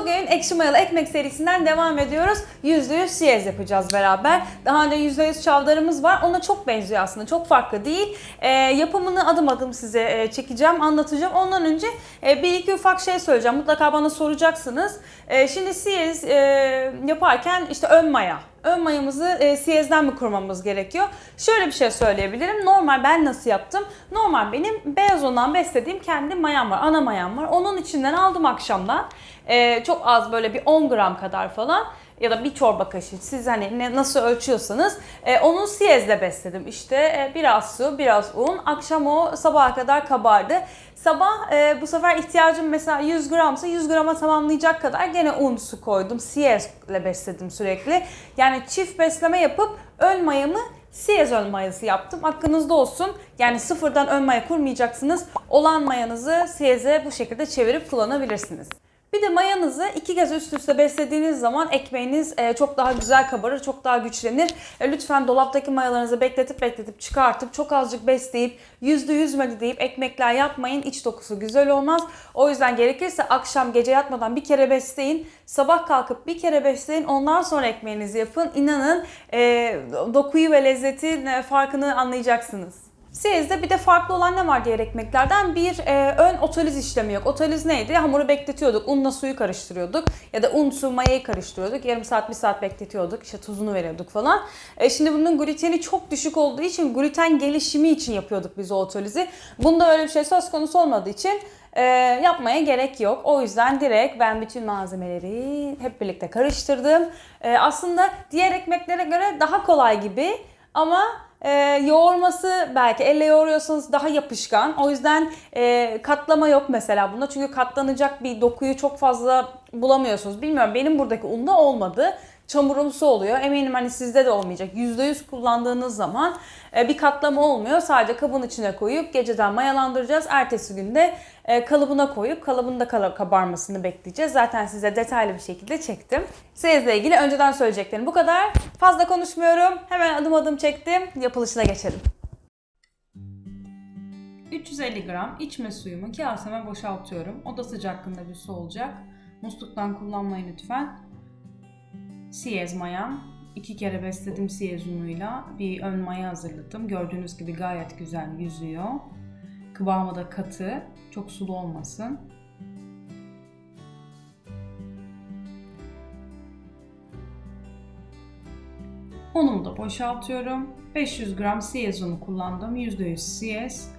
Bugün ekşi mayalı ekmek serisinden devam ediyoruz. %100 siyez yapacağız beraber. Daha önce %100 çavdarımız var. Ona çok benziyor aslında. Çok farklı değil. Ee, yapımını adım adım size e, çekeceğim, anlatacağım. Ondan önce e, bir iki ufak şey söyleyeceğim. Mutlaka bana soracaksınız. E, şimdi siyez e, yaparken işte ön maya. Ön mayamızı e, siyezden mi kurmamız gerekiyor? Şöyle bir şey söyleyebilirim. Normal ben nasıl yaptım? Normal benim beyaz ondan beslediğim kendi mayam var. Ana mayam var. Onun içinden aldım akşamdan. E, çok az böyle bir 10 gram kadar falan ya da bir çorba kaşığı siz hani ne, nasıl ölçüyorsanız e, onu siyezle besledim. İşte e, biraz su, biraz un. Akşam o sabaha kadar kabardı. Sabah e, bu sefer ihtiyacım mesela 100 gramsa 100 grama tamamlayacak kadar gene un su koydum. Siyezle besledim sürekli. Yani çift besleme yapıp ön mayamı siyez ön mayası yaptım. Aklınızda olsun. Yani sıfırdan ön maya kurmayacaksınız. Olan mayanızı siyeze bu şekilde çevirip kullanabilirsiniz. Bir de mayanızı iki kez üst üste beslediğiniz zaman ekmeğiniz e, çok daha güzel kabarır, çok daha güçlenir. E, Lütfen dolaptaki mayalarınızı bekletip bekletip çıkartıp çok azıcık besleyip yüzde yüz mü deyip ekmekler yapmayın. İç dokusu güzel olmaz. O yüzden gerekirse akşam gece yatmadan bir kere besleyin. Sabah kalkıp bir kere besleyin. Ondan sonra ekmeğinizi yapın. İnanın e, dokuyu ve lezzetin farkını anlayacaksınız. Siyez'de bir de farklı olan ne var diğer ekmeklerden? Bir e, ön otoliz işlemi yok. Otoliz neydi? Hamuru bekletiyorduk. Unla suyu karıştırıyorduk. Ya da un, su, mayayı karıştırıyorduk. Yarım saat, bir saat bekletiyorduk. İşte tuzunu veriyorduk falan. E, şimdi bunun gluteni çok düşük olduğu için gluten gelişimi için yapıyorduk biz o otolizi. Bunda öyle bir şey söz konusu olmadığı için e, yapmaya gerek yok. O yüzden direkt ben bütün malzemeleri hep birlikte karıştırdım. E, aslında diğer ekmeklere göre daha kolay gibi ama e, yoğurması belki elle yoğuruyorsanız daha yapışkan. O yüzden e, katlama yok mesela bunda. Çünkü katlanacak bir dokuyu çok fazla bulamıyorsunuz. Bilmiyorum benim buradaki unda olmadı. Çamurumsu oluyor. Eminim hani sizde de olmayacak. %100 kullandığınız zaman e, bir katlama olmuyor. Sadece kabın içine koyup geceden mayalandıracağız. Ertesi günde e, kalıbına koyup kalıbında kabarmasını bekleyeceğiz. Zaten size detaylı bir şekilde çektim. Siyezle ilgili önceden söyleyeceklerim bu kadar. Fazla konuşmuyorum. Hemen adım adım çektim. Yapılışına geçelim. 350 gram içme suyumu kaseme boşaltıyorum. Oda sıcaklığında bir su olacak. Musluktan kullanmayın lütfen. Siyez mayam. iki kere besledim siyez unuyla. Bir ön maya hazırladım. Gördüğünüz gibi gayet güzel yüzüyor. Kıvamı da katı. Çok sulu olmasın. Unumu da boşaltıyorum. 500 gram siyez unu kullandım. %100 siyez.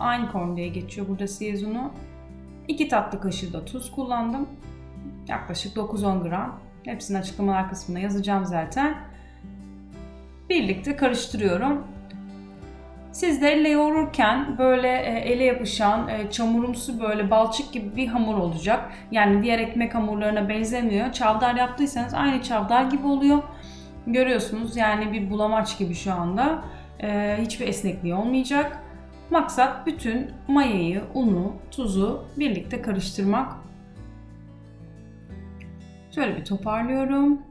Einkorn diye geçiyor burada siyez unu. 2 tatlı kaşığı da tuz kullandım. Yaklaşık 9-10 gram. Hepsini açıklamalar kısmına yazacağım zaten. Birlikte karıştırıyorum. Siz de elle yoğururken böyle e, ele yapışan e, çamurumsu böyle balçık gibi bir hamur olacak. Yani diğer ekmek hamurlarına benzemiyor. Çavdar yaptıysanız aynı çavdar gibi oluyor. Görüyorsunuz yani bir bulamaç gibi şu anda. E, hiçbir esnekliği olmayacak. Maksat bütün mayayı, unu, tuzu birlikte karıştırmak. Şöyle bir toparlıyorum.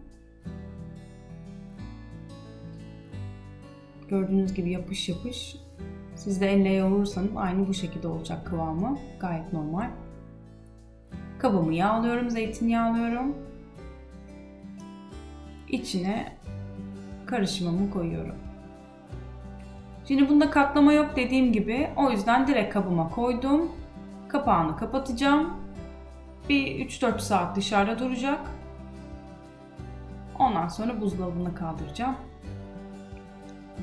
Gördüğünüz gibi yapış yapış. Siz de elle yoğurursanız aynı bu şekilde olacak kıvamı. Gayet normal. Kabımı yağlıyorum, zeytinyağı alıyorum. İçine karışımımı koyuyorum. Şimdi bunda katlama yok dediğim gibi. O yüzden direkt kabıma koydum. Kapağını kapatacağım. Bir 3-4 saat dışarıda duracak. Ondan sonra buzdolabına kaldıracağım.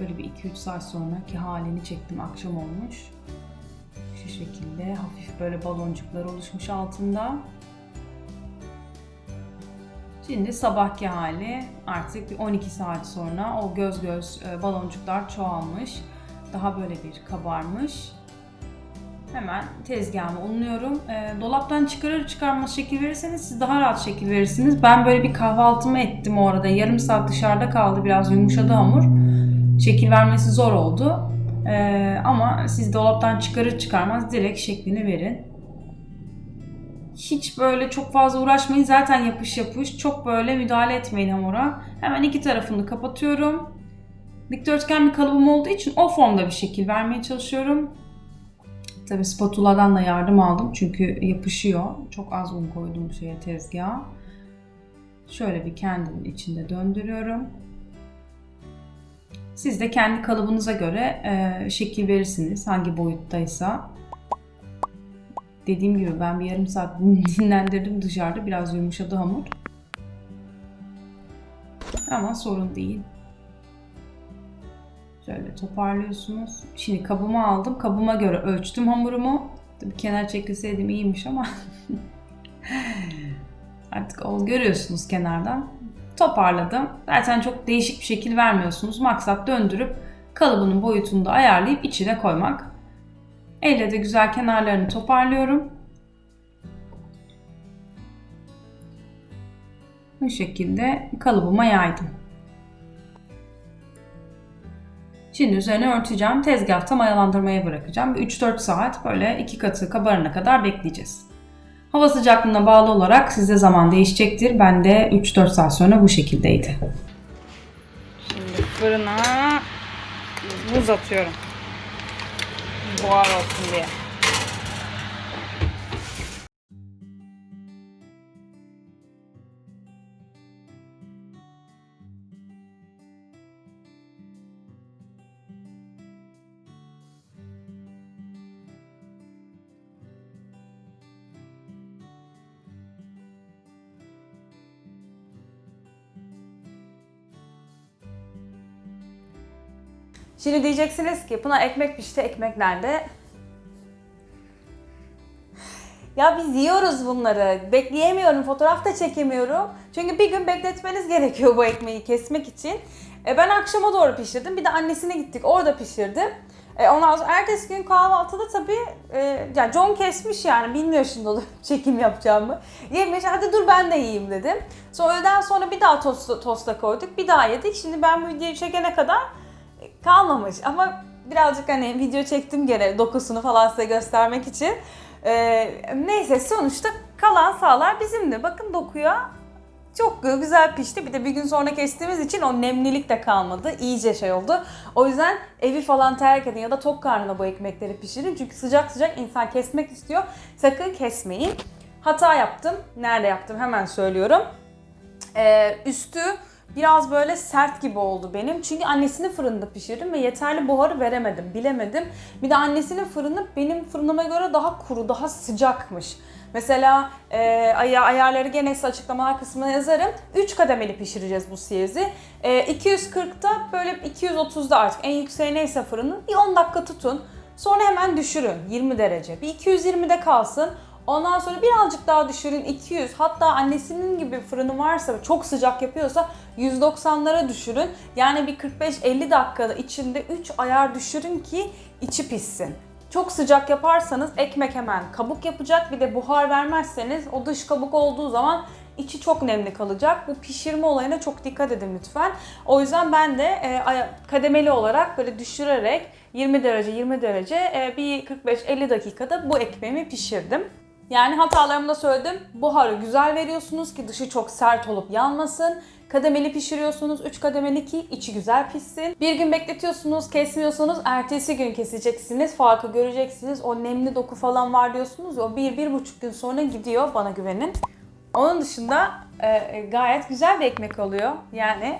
Böyle bir 2-3 saat sonraki halini çektim. Akşam olmuş. Şu şekilde hafif böyle baloncuklar oluşmuş altında. Şimdi sabahki hali artık bir 12 saat sonra o göz göz e, baloncuklar çoğalmış. Daha böyle bir kabarmış. Hemen tezgahıma unluyorum. E, dolaptan çıkarır çıkarmaz şekil verirseniz siz daha rahat şekil verirsiniz. Ben böyle bir kahvaltımı ettim o arada. Yarım saat dışarıda kaldı. Biraz yumuşadı hamur. Şekil vermesi zor oldu. E, ama siz dolaptan çıkarır çıkarmaz direkt şeklini verin. Hiç böyle çok fazla uğraşmayın. Zaten yapış yapış. Çok böyle müdahale etmeyin hamura. Hemen iki tarafını kapatıyorum. Dikdörtgen bir kalıbım olduğu için o formda bir şekil vermeye çalışıyorum. Tabii spatula'dan da yardım aldım çünkü yapışıyor. Çok az un koydum şeye tezgaha. Şöyle bir kendinin içinde döndürüyorum. Siz de kendi kalıbınıza göre e, şekil verirsiniz hangi boyuttaysa. Dediğim gibi ben bir yarım saat dinlendirdim dışarıda biraz yumuşadı hamur. Ama sorun değil. Şöyle toparlıyorsunuz. Şimdi kabıma aldım. Kabıma göre ölçtüm hamurumu. Tabii kenar çekilseydim iyiymiş ama artık o görüyorsunuz kenardan. Toparladım. Zaten çok değişik bir şekil vermiyorsunuz. Maksat döndürüp kalıbının boyutunu da ayarlayıp içine koymak. Elle de güzel kenarlarını toparlıyorum. Bu şekilde kalıbıma yaydım. Şimdi üzerine örteceğim. Tezgahta mayalandırmaya bırakacağım. 3-4 saat böyle iki katı kabarana kadar bekleyeceğiz. Hava sıcaklığına bağlı olarak size zaman değişecektir. Ben de 3-4 saat sonra bu şekildeydi. Şimdi fırına buz atıyorum. Buhar olsun diye. Şimdi diyeceksiniz ki Pınar ekmek pişti, ekmek nerede? Ya biz yiyoruz bunları. Bekleyemiyorum, fotoğraf da çekemiyorum. Çünkü bir gün bekletmeniz gerekiyor bu ekmeği kesmek için. E ben akşama doğru pişirdim. Bir de annesine gittik, orada pişirdim. E ondan sonra ertesi gün kahvaltıda tabii e, yani John kesmiş yani bilmiyor şimdi onu çekim yapacağımı. Yemiş hadi dur ben de yiyeyim dedim. Sonra öğleden sonra bir daha tosta, tosta koyduk bir daha yedik. Şimdi ben bu videoyu çekene kadar kalmamış ama birazcık hani video çektim gene dokusunu falan size göstermek için. Ee, neyse sonuçta kalan sağlar bizimdi. Bakın dokuya çok güzel pişti. Bir de bir gün sonra kestiğimiz için o nemlilik de kalmadı. İyice şey oldu. O yüzden evi falan terk edin ya da tok karnına bu ekmekleri pişirin. Çünkü sıcak sıcak insan kesmek istiyor. Sakın kesmeyin. Hata yaptım. Nerede yaptım hemen söylüyorum. Ee, üstü biraz böyle sert gibi oldu benim. Çünkü annesinin fırında pişirdim ve yeterli buharı veremedim, bilemedim. Bir de annesinin fırını benim fırınıma göre daha kuru, daha sıcakmış. Mesela e, ay- ayarları gene açıklamalar kısmına yazarım. 3 kademeli pişireceğiz bu siyezi. E, 240'da böyle 230'da artık en yükseği neyse fırının bir 10 dakika tutun. Sonra hemen düşürün 20 derece. Bir 220'de kalsın. Ondan sonra birazcık daha düşürün 200 hatta annesinin gibi fırını varsa çok sıcak yapıyorsa 190'lara düşürün. Yani bir 45-50 dakikada içinde 3 ayar düşürün ki içi pişsin. Çok sıcak yaparsanız ekmek hemen kabuk yapacak. Bir de buhar vermezseniz o dış kabuk olduğu zaman içi çok nemli kalacak. Bu pişirme olayına çok dikkat edin lütfen. O yüzden ben de e, kademeli olarak böyle düşürerek 20 derece 20 derece e, bir 45-50 dakikada bu ekmeğimi pişirdim. Yani hatalarımı da söyledim. Buharı güzel veriyorsunuz ki dışı çok sert olup yanmasın. Kademeli pişiriyorsunuz 3 kademeli ki içi güzel pişsin. Bir gün bekletiyorsunuz, kesmiyorsunuz. Ertesi gün keseceksiniz. Farkı göreceksiniz. O nemli doku falan var diyorsunuz. ya, O 1-1,5 gün sonra gidiyor. Bana güvenin. Onun dışında e, gayet güzel bir ekmek oluyor. Yani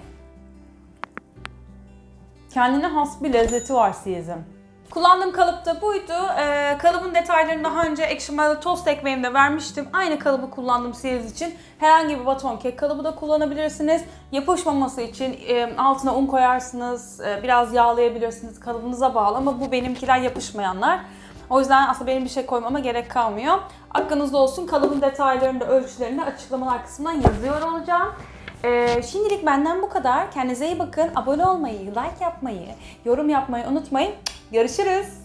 kendine has bir lezzeti var siyezin. Kullandığım kalıp da buydu. Ee, kalıbın detaylarını daha önce Action Mail'de tost ekmeğimde vermiştim. Aynı kalıbı kullandım siyez için. Herhangi bir baton kek kalıbı da kullanabilirsiniz. Yapışmaması için e, altına un koyarsınız, e, biraz yağlayabilirsiniz. Kalıbınıza bağlı ama bu benimkiler yapışmayanlar. O yüzden aslında benim bir şey koymama gerek kalmıyor. Aklınızda olsun kalıbın detaylarını da ölçülerini de açıklamalar kısmından yazıyor olacağım. Ee, şimdilik benden bu kadar. Kendinize iyi bakın. Abone olmayı, like yapmayı, yorum yapmayı unutmayın. Görüşürüz.